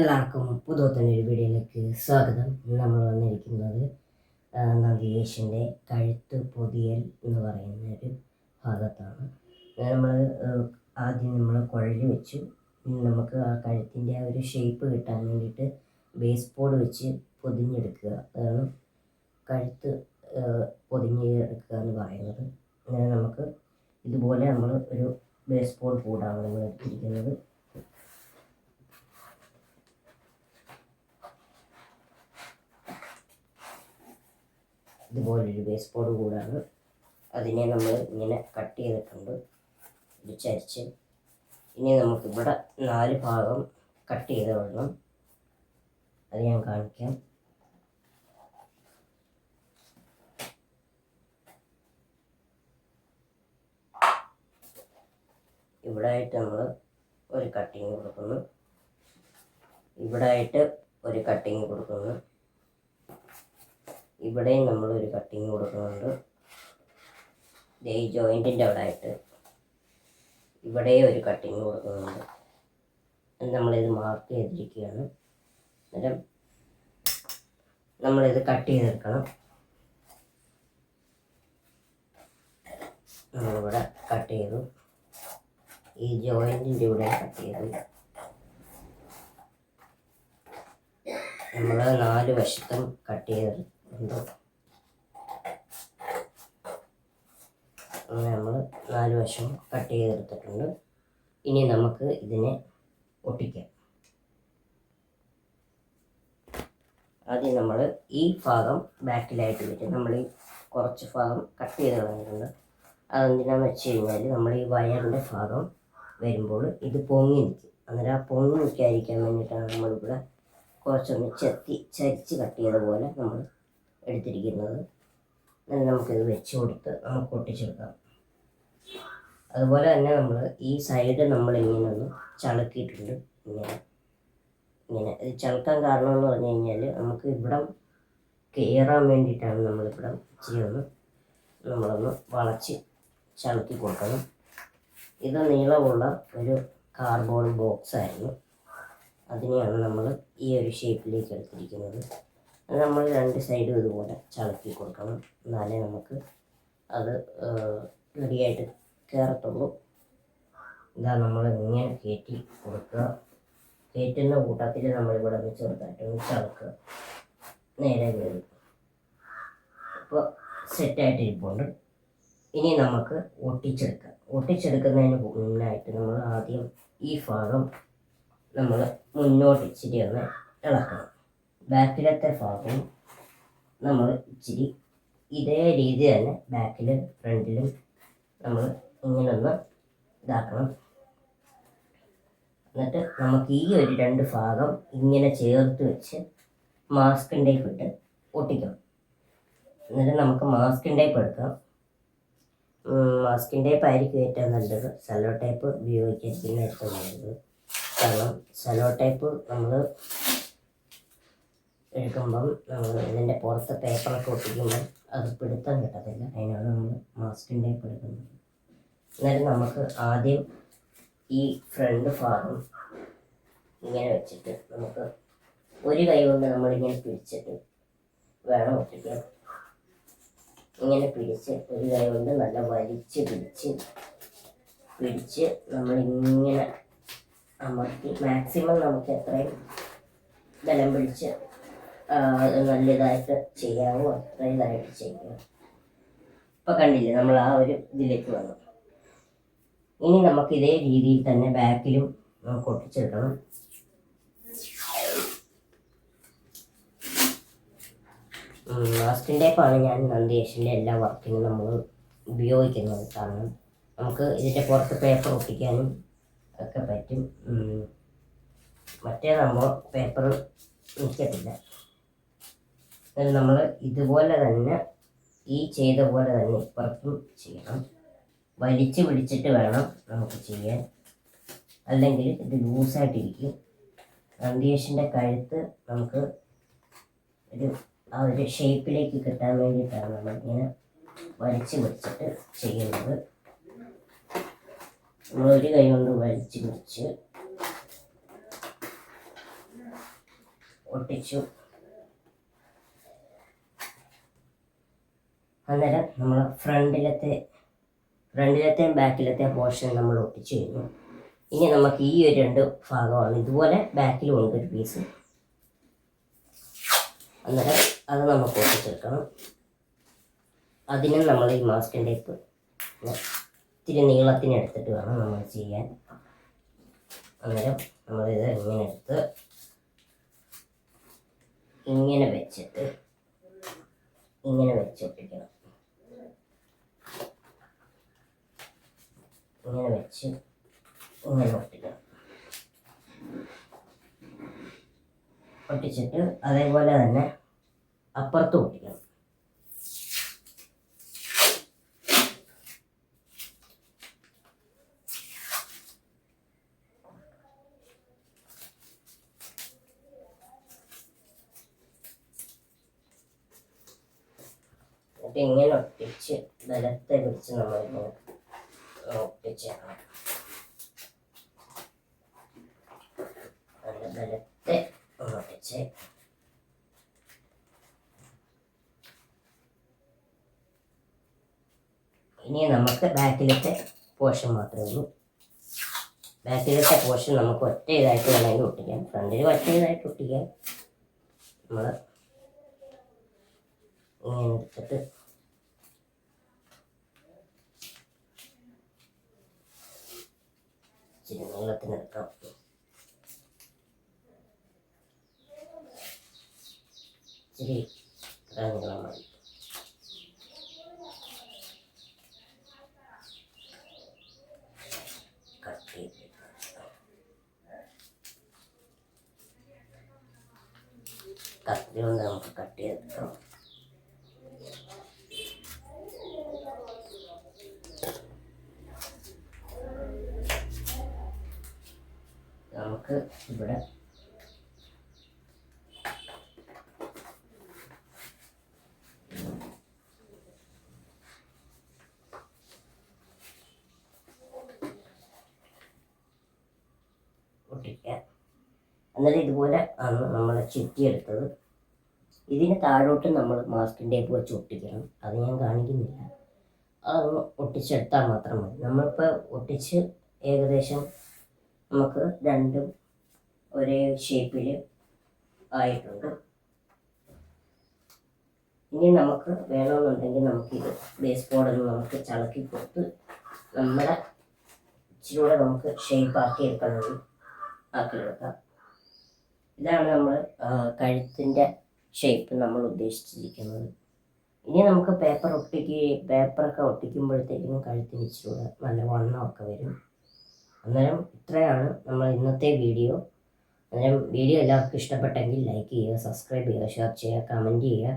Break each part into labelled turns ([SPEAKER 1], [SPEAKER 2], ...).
[SPEAKER 1] എല്ലാവർക്കും പുതുവത്തനൊരു വീഡിയോയിലേക്ക് സ്വാഗതം. നമ്മൾ വന്നിരിക്കുന്നത് നന്ദിയേശന്റെ കഴുത്ത് പൊതിയൽ എന്ന് പറയുന്ന ഒരു ഭാഗത്താണ്. നമ്മൾ ആദ്യം നമ്മൾ കുഴൽ വെച്ചു. നമുക്ക് ആ കഴുത്തിന്റെ ആ ഒരു ഷേപ്പ് കിട്ടാൻ വേണ്ടിയിട്ട് ബേസ് ബോർഡ് വെച്ച് പൊതിഞ്ഞെടുക്കുക. അതാണ് കഴുത്ത് പൊതിഞ്ഞെടുക്കുക എന്ന് പറയുന്നത്. അങ്ങനെ നമുക്ക് ഇതുപോലെ നമ്മൾ ഒരു ബേസ് ബോർഡ് കൂടാണ് നമ്മൾ എടുത്തിരിക്കുന്നത്. ഇതുപോലൊരു ബോർഡ് കൂടാണ് അതിനെ നമ്മൾ ഇങ്ങനെ കട്ട് ചെയ്തിട്ടുണ്ട്. ഇത് ചരിച്ച്. ഇനി നമുക്ക് ഇവിടെ നാല് ഭാഗം കട്ട് ചെയ്ത് വിടണം അത് ഞാൻ കാണിക്കാം. ഇവിടെ ആയിട്ട് നമ്മൾ ഒരു കട്ടിങ് കൊടുക്കുന്നു. ഇവിടെ ആയിട്ട് ഒരു കട്ടിങ് കൊടുക്കുന്നു. ഇവിടെയും നമ്മൾ ഒരു കട്ടിങ് കൊടുക്കുന്നുണ്ട് ഈ ജോയിന്റിന്റെ അവിടെ ആയിട്ട് ഇവിടെയും ഒരു കട്ടിങ് കൊടുക്കുന്നുണ്ട്. നമ്മളിത് മാർക്ക് ചെയ്തിരിക്കുകയാണ്. അന്നേരം നമ്മളിത് കട്ട് ചെയ്തെടുക്കണം നമ്മളിവിടെ കട്ട് ചെയ്തു. ഈ ജോയിന്റിന്റെ ഇവിടെ കട്ട് ചെയ്തു. നമ്മൾ നാല് വശത്തും കട്ട് ചെയ്തിട്ടുണ്ട് അങ്ങനെ നമ്മൾ നാല് വശം കട്ട് ചെയ്തെടുത്തിട്ടുണ്ട്. ഇനി നമുക്ക് ഇതിനെ ഒട്ടിക്കാം. ആദ്യം നമ്മൾ ഈ ഭാഗം ബാക്കിലായിട്ട് വരും നമ്മൾ ഈ കുറച്ച് ഭാഗം കട്ട് ചെയ്ത് കളഞ്ഞിട്ടുണ്ട്. അതെന്തിനാന്ന് വെച്ച് കഴിഞ്ഞാൽ നമ്മൾ ഈ വയറിന്റെ ഭാഗം വരുമ്പോൾ ഇത് പൊങ്ങി നിൽക്കും. അന്നേരം ആ പൊങ്ങി നിൽക്കാതിരിക്കാൻ വേണ്ടിയിട്ടാണ് നമ്മളിവിടെ കുറച്ചൊന്ന് ചെത്തി ചരിച്ച് കട്ട് ചെയ്ത പോലെ നമ്മൾ എടുത്തിരിക്കുന്നത്. നമുക്കിത് വെച്ച് കൊടുത്ത് നമുക്ക് പൊട്ടിച്ചെടുക്കാം. അതുപോലെ തന്നെ നമ്മൾ ഈ സൈഡ് നമ്മൾ ഇങ്ങനെ ഒന്ന് ചളുക്കിയിട്ടുണ്ട്. ഇങ്ങനെ ഇങ്ങനെ. ഇത് ചളുക്കാൻ കാരണം എന്ന് പറഞ്ഞു കഴിഞ്ഞാൽ നമുക്ക് ഇവിടം കയറാൻ വേണ്ടിയിട്ടാണ് നമ്മളിവിടെ ഇച്ചിരി ഒന്ന് നമ്മളൊന്ന് വളച്ച് ചളുക്കി കൊടുക്കണം. ഇത് നീളമുള്ള ഒരു കാർബോർഡ് ബോക്സ് ആയിരുന്നു. അതിനെയാണ് നമ്മൾ ഈ ഒരു ഷേപ്പിലേക്ക് എടുത്തിരിക്കുന്നത്. നമ്മൾ രണ്ട് സൈഡും ഇതുപോലെ ചളുക്കി കൊടുക്കണം. എന്നാലേ നമുക്ക് അത് റെഡിയായിട്ട് കയറത്തുള്ളൂ ഇതാ നമ്മൾ ഇങ്ങനെ കയറ്റി കൊടുക്കുക. കയറ്റുന്ന കൂട്ടത്തിൽ നമ്മളിവിടെ ഒന്ന് ചെറുതായിട്ടൊന്ന് ചളുക്കുക നേരെ കയറി അപ്പോൾ സെറ്റായിട്ടിരിപ്പുണ്ട് ഇനി നമുക്ക് ഒട്ടിച്ചെടുക്കാം. ഒട്ടിച്ചെടുക്കുന്നതിന് മുന്നായിട്ട് നമ്മൾ ആദ്യം ഈ ഭാഗം നമ്മൾ മുന്നോട്ട് ഇച്ചിരി ഒന്ന് ഇളക്കണം. ബാക്കിലത്തെ ഭാഗവും നമ്മൾ ഇച്ചിരി ഇതേ രീതി തന്നെ ബാക്കിലും ഫ്രണ്ടിലും നമ്മൾ ഇങ്ങനൊന്ന് ഇതാക്കണം. എന്നിട്ട് നമുക്ക് ഈ ഒരു രണ്ട് ഭാഗം ഇങ്ങനെ ചേർത്ത് വെച്ച് മാസ്കിൻ ഇട്ട് ഒട്ടിക്കണം. എന്നിട്ട് നമുക്ക് മാസ്കിൻ ടേപ്പ് എടുക്കാം. മാസ്കിൻ ടേപ്പ് ആയിരിക്കും ഏറ്റവും നല്ലത്. സെലോ ടേപ്പ് ഉപയോഗിക്കാതിരിക്കുന്ന ഏറ്റവും നല്ലത്. കാരണം സെലോ ടൈപ്പ് നമ്മൾ നമ്മൾ ഇതിന്റെ പുറത്ത് പേപ്പറൊക്കെ ഒട്ടിക്കുമ്പോൾ അത് പിടുത്തം കിട്ടത്തില്ല. അതിനാണ് നമ്മൾ മാസ്കിന്റെ എടുക്കുന്നത് എന്നാലും നമുക്ക് ആദ്യം ഈ ഫ്രണ്ട് ഭാഗം ഇങ്ങനെ വെച്ചിട്ട് നമുക്ക് ഒരു കൈ കൊണ്ട് നമ്മളിങ്ങനെ പിടിച്ചിട്ട് വേണം ഒട്ടിക്കാൻ. ഇങ്ങനെ പിടിച്ച് ഒരു കൈ കൊണ്ട് നല്ല വലിച്ച് പിടിച്ച് പിടിച്ച് നമ്മളിങ്ങനെ അമർത്തി മാക്സിമം നമുക്ക് എത്രയും ബലം പിടിച്ച് ഇതായിട്ട് ചെയ്യാവോ? അത്ര ഇതായിട്ട് ചെയ്യുക ഇപ്പം കണ്ടില്ലേ നമ്മൾ ആ ഒരു ഇതിലേക്ക് വന്നു. ഇനി നമുക്ക് ഇതേ രീതിയിൽ തന്നെ ബാക്കിലും നമുക്ക് ഒട്ടിച്ചെടുക്കണം. മാസ്റ്റിന്റെ ആണ് ഞാൻ നന്ദിയേഷന്റെ എല്ലാ വർക്കിനും നമ്മൾ ഉപയോഗിക്കുന്നത് കാരണം നമുക്ക് ഇതിന്റെ പുറത്ത് പേപ്പർ ഒട്ടിക്കാനും ഒക്കെ പറ്റും. ഉം. മറ്റേ നമ്മൾ പേപ്പർ നിൽക്കത്തില്ല നമ്മൾ ഇതുപോലെ തന്നെ ഈ ചെയ്ത പോലെ തന്നെ ഇപ്പുറത്തും ചെയ്യണം. വലിച്ച് പിടിച്ചിട്ട് വേണം നമുക്ക് ചെയ്യാൻ. അല്ലെങ്കിൽ ഇത് ലൂസായിട്ടിരിക്കും നന്ദിയേഷിന്റെ കഴുത്ത് നമുക്ക് ഒരു ആ ഒരു ഷേപ്പിലേക്ക് കിട്ടാൻ വേണ്ടിയിട്ടാണ് നമ്മൾ ഇങ്ങനെ വലിച്ച് പിടിച്ചിട്ട് ചെയ്യുന്നത്. നമ്മൾ ഒരു കൈ കൊണ്ട് വലിച്ച് പിടിച്ച് ഒട്ടിച്ചു അന്നേരം നമ്മൾ ഫ്രണ്ടിലത്തെ ഫ്രണ്ടിലത്തെയും ബാക്കിലത്തെയും പോർഷൻ നമ്മൾ ഒട്ടിച്ചു കഴിഞ്ഞു. ഇനി നമുക്ക് ഈ ഒരു രണ്ട് ഭാഗമാണ്. ഇതുപോലെ ബാക്കിലും ഉണ്ട് ഒരു പീസ് അന്നേരം അത് നമുക്ക് ഒട്ടിച്ചെടുക്കണം. അതിനും നമ്മൾ ഈ മാസ്കിൻ ടേപ്പ് ഇത്തിരി നീളത്തിന് എടുത്തിട്ട് വേണം നമ്മൾ ചെയ്യാൻ. അന്നേരം നമ്മളിത് ഇങ്ങനെ എടുത്ത് ഇങ്ങനെ വെച്ചിട്ട് ഇങ്ങനെ വെച്ച് ഇങ്ങനെ വെച്ച് ഇങ്ങനെ ഒട്ടിക്കണം ഒട്ടിച്ചിട്ട് അതേപോലെ തന്നെ അപ്പുറത്ത് ഒട്ടിക്കണം എന്നിട്ട് ഇങ്ങനെ ഒട്ടിച്ച് ബലത്തെ പിടിച്ച് നമ്മളിങ്ങനെ ബലത്തെ ഒന്ന് ഇനി നമുക്ക് ബാക്കിലത്തെ പോർഷൻ മാത്രമേ ഉള്ളൂ. ബാക്കിലത്തെ പോർഷൻ നമുക്ക് ഒറ്റ ഇതായിട്ട് വേണമെങ്കിൽ ഒട്ടിക്കാം. ഫ്രണ്ടിൽ ഒറ്റ ഇതായിട്ട് ഒട്ടിക്കാം. നമ്മൾ ഇങ്ങനെ എടുത്തിട്ട് ഇച്ചിരി നീളത്തിനെടുക്കാം ഇച്ചിരി ഇത്ര നീളം മതി. കത്തി കൊണ്ട് നമുക്ക് കട്ട് ചെയ്തെടുക്കാം ഇവിടെ ഒട്ടിക്കാം എന്നിട്ട് ഇതുപോലെ ആണ് നമ്മൾ ചുറ്റിയെടുത്തത്. ഇതിന് താഴോട്ട് നമ്മൾ മാസ്കിന്റെ ടേപ്പ് വെച്ച് ഒട്ടിക്കണം. അത് ഞാൻ കാണിക്കുന്നില്ല. അതൊന്ന് ഒട്ടിച്ചെടുത്താൽ മാത്രം മതി. നമ്മളിപ്പോൾ ഒട്ടിച്ച് ഏകദേശം നമുക്ക് രണ്ടും ഒരേ ഷേപ്പിൽ ആയിട്ടുണ്ട്. ഇനി നമുക്ക് വേണമെന്നുണ്ടെങ്കിൽ നമുക്കിത് ബേസ് ബോർഡിൽ നമുക്ക് ചളക്കി കൊടുത്ത് നമ്മുടെ ഇച്ചിരൂടെ നമുക്ക് ഷേപ്പ് ആക്കി എടുക്കണമെങ്കിൽ ആക്കിയെടുക്കാം ഇതാണ് നമ്മൾ കഴുത്തിന്റെ ഷേപ്പ് നമ്മൾ ഉദ്ദേശിച്ചിരിക്കുന്നത്. ഇനി നമുക്ക് പേപ്പർ ഒട്ടിക്ക് പേപ്പറൊക്കെ ഒട്ടിക്കുമ്പോഴത്തേക്കും കഴുത്തിന് ഇച്ചിരൂടെ നല്ല വണ്ണമൊക്കെ വരും. അന്നേരം ഇത്രയാണ് നമ്മൾ ഇന്നത്തെ വീഡിയോ അന്നേരം വീഡിയോ എല്ലാവർക്കും ഇഷ്ടപ്പെട്ടെങ്കിൽ ലൈക്ക് ചെയ്യുക സബ്സ്ക്രൈബ് ചെയ്യുക ഷെയർ ചെയ്യുക കമന്റ് ചെയ്യുക.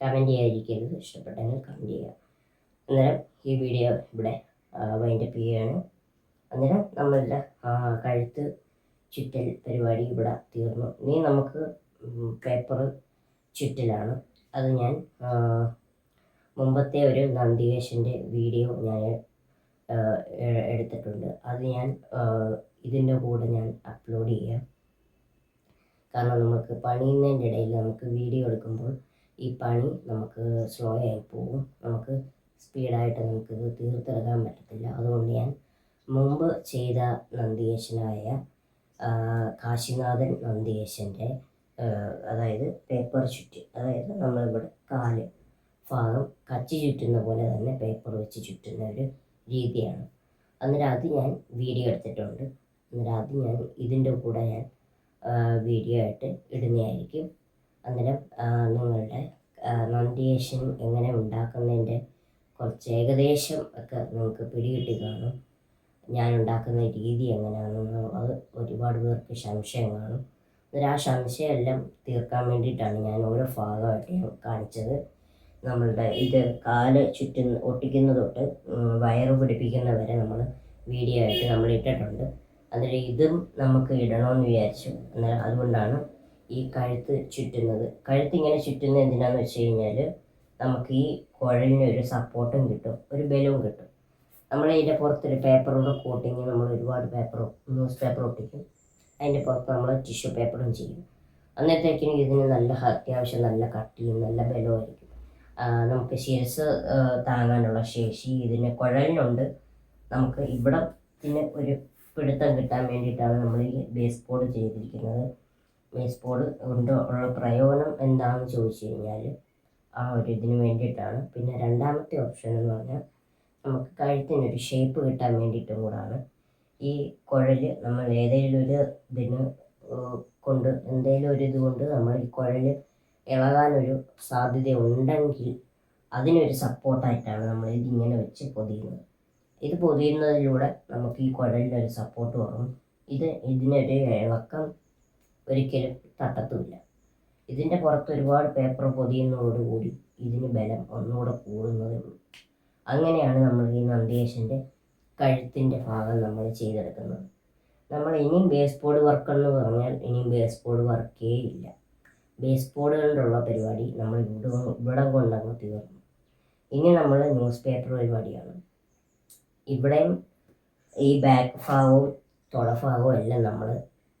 [SPEAKER 1] കമന്റ് ചെയ്യാതിരിക്കരുത് ഇഷ്ടപ്പെട്ടെങ്കിൽ കമന്റ് ചെയ്യുക. അന്നേരം ഈ വീഡിയോ ഇവിടെ വൈൻഡപ്പ് ചെയ്യുകയാണ്. അന്നേരം നമ്മളുടെ കഴുത്ത് ചുറ്റൽ പരിപാടി ഇവിടെ തീർന്നു. ഇനി നമുക്ക് പേപ്പർ ചുറ്റലാണ്. അത് ഞാൻ മുമ്പത്തെ ഒരു നന്ദികേശന്റെ വീഡിയോ ഞാൻ എടുത്തിട്ടുണ്ട്. അത് ഞാൻ ഇതിന്റെ കൂടെ ഞാൻ അപ്ലോഡ് ചെയ്യാം. കാരണം നമുക്ക് പണിയുന്നതിന്റെ ഇടയിൽ നമുക്ക് വീഡിയോ എടുക്കുമ്പോൾ ഈ പണി നമുക്ക് സ്ലോ ആയി പോകും. നമുക്ക് സ്പീഡായിട്ട് നമുക്കിത് തീർത്തെടുക്കാൻ പറ്റത്തില്ല. അതുകൊണ്ട് ഞാൻ മുമ്പ് ചെയ്ത നന്ദികേശനായ ആ, കാശിനാഥൻ നന്ദികേശന്റെ അതായത് പേപ്പർ ചുറ്റ് അതായത് നമ്മളിവിടെ കാൽ ഭാഗം കച്ചി ചുറ്റുന്ന പോലെ തന്നെ പേപ്പർ വെച്ച് ചുറ്റുന്ന ഒരു രീതിയാണ്. അന്നേരം അത് ഞാൻ വീഡിയോ എടുത്തിട്ടുണ്ട്. അന്നേരം അത് ഞാൻ ഇതിന്റെ കൂടെ ഞാൻ വീഡിയോ ആയിട്ട് ഇടുന്നതായിരിക്കും. അന്നേരം നിങ്ങളുടെ നന്ദിയേഷൻ എങ്ങനെ ഉണ്ടാക്കുന്നതിന്റെ കുറച്ച് ഏകദേശം ഒക്കെ നിങ്ങൾക്ക് പിടികിട്ടി കാണും. ഞാൻ ഉണ്ടാക്കുന്ന രീതി എങ്ങനെയാണെന്ന് അത് ഒരുപാട് പേർക്ക് സംശയം കാണും. അന്നേരം ആ സംശയമെല്ലാം തീർക്കാൻ വേണ്ടിയിട്ടാണ് ഞാൻ ഓരോ ഭാഗമായിട്ട് ഞാൻ കാണിച്ചത്. നമ്മളുടെ ഇത് കാൽ ചുറ്റുന്ന ഒട്ടിക്കുന്ന തൊട്ട് വയറ് പിടിപ്പിക്കുന്ന വരെ നമ്മൾ വീഡിയോ ആയിട്ട് നമ്മൾ ഇട്ടിട്ടുണ്ട്. അന്നേരം ഇതും നമുക്ക് ഇടണമെന്ന് വിചാരിച്ചു. എന്നാൽ അതുകൊണ്ടാണ് ഈ കഴുത്ത് ചുറ്റുന്നത്. കഴുത്ത് ഇങ്ങനെ ചുറ്റുന്നത് എന്തിനാന്ന് വെച്ച് കഴിഞ്ഞാൽ നമുക്ക് ഈ കുഴലിന് ഒരു സപ്പോർട്ടും കിട്ടും ഒരു ബലവും കിട്ടും. നമ്മൾ ഇതിന്റെ പുറത്തൊരു പേപ്പറോട് കോട്ടിങ് നമ്മൾ ഒരുപാട് പേപ്പറും ന്യൂസ് പേപ്പർ ഒട്ടിക്കും. അതിന്റെ പുറത്ത് നമ്മൾ ടിഷ്യൂ പേപ്പറും ചെയ്യും. അന്നേരത്തേക്കിനും ഇതിന് നല്ല അത്യാവശ്യം നല്ല കട്ടിയും നല്ല ബലമായിരിക്കും ആ, നമുക്ക് ശിരസ് താങ്ങാനുള്ള ശേഷി ഇതിന് കുഴലിനുണ്ട്. നമുക്ക് ഇവിടെ ഇവിടത്തിന് ഒരു പിടുത്തം കിട്ടാൻ വേണ്ടിയിട്ടാണ് നമ്മൾ ഈ ബേസ് ബോർഡ് ചെയ്തിരിക്കുന്നത്. ബേസ് ബോർഡ് കൊണ്ട് ഉള്ള പ്രയോജനം എന്താണെന്ന് ചോദിച്ചു കഴിഞ്ഞാൽ ആ ഒരു ഇതിന് വേണ്ടിയിട്ടാണ്. പിന്നെ രണ്ടാമത്തെ ഓപ്ഷൻ എന്ന് പറഞ്ഞാൽ നമുക്ക് കഴുത്തിനൊരു ഷേപ്പ് കിട്ടാൻ വേണ്ടിയിട്ടും കൂടാണ്. ഈ കുഴൽ നമ്മൾ ഏതെങ്കിലും ഒരു ഇതിന് കൊണ്ട് എന്തെങ്കിലും ഒരു ഇത് കൊണ്ട് നമ്മൾ ഈ കുഴൽ ഇളകാനൊരു സാധ്യത ഉണ്ടെങ്കിൽ അതിനൊരു സപ്പോർട്ടായിട്ടാണ് നമ്മൾ ഇതിങ്ങനെ വെച്ച് പൊതിയുന്നത്. ഇത് പൊതിയുന്നതിലൂടെ നമുക്ക് ഈ കുഴലിന്റെ ഒരു സപ്പോർട്ട് കുറവും ഇത് ഇതിനൊരു ഇളക്കം ഒരിക്കലും തട്ടത്തുമില്ല. ഇതിന്റെ പുറത്ത് ഒരുപാട് പേപ്പർ പൊതിയുന്നതോടുകൂടി ഇതിന് ബലം ഒന്നുകൂടെ കൂടുന്നതേ അങ്ങനെയാണ് നമ്മൾ ഈ നന്ദിയേശന്റെ കഴുത്തിന്റെ ഭാഗം നമ്മൾ ചെയ്തെടുക്കുന്നത്. നമ്മൾ ഇനിയും ബേസ് ബോർഡ് വർക്ക് എന്ന് പറഞ്ഞാൽ ഇനിയും ബേസ് ബോർഡ് വർക്കേ ഇല്ല. ബേസ് ബോർഡ് കൊണ്ടുള്ള പരിപാടി നമ്മൾ ഇവിടെ ഇവിടെ കൊണ്ടങ്ങ് തീർന്നു. ഇനി നമ്മൾ ന്യൂസ് പേപ്പർ പരിപാടിയാണ്. ഇവിടെയും ഈ ബാക്ക് ഭാഗവും തുളഭാഗവും എല്ലാം നമ്മൾ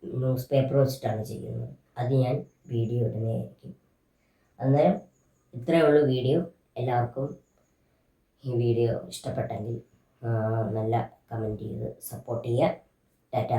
[SPEAKER 1] ന്യൂസ് പേപ്പർ വെച്ചിട്ടാണ് ചെയ്യുന്നത്. അത് ഞാൻ വീഡിയോ ഇടുന്നതായിരിക്കും അന്നേരം ഇത്രയേ ഉള്ളൂ വീഡിയോ എല്ലാവർക്കും ഈ വീഡിയോ ഇഷ്ടപ്പെട്ടെങ്കിൽ നല്ല കമന്റ് ചെയ്ത് സപ്പോർട്ട് ചെയ്യുക. ടാറ്റ.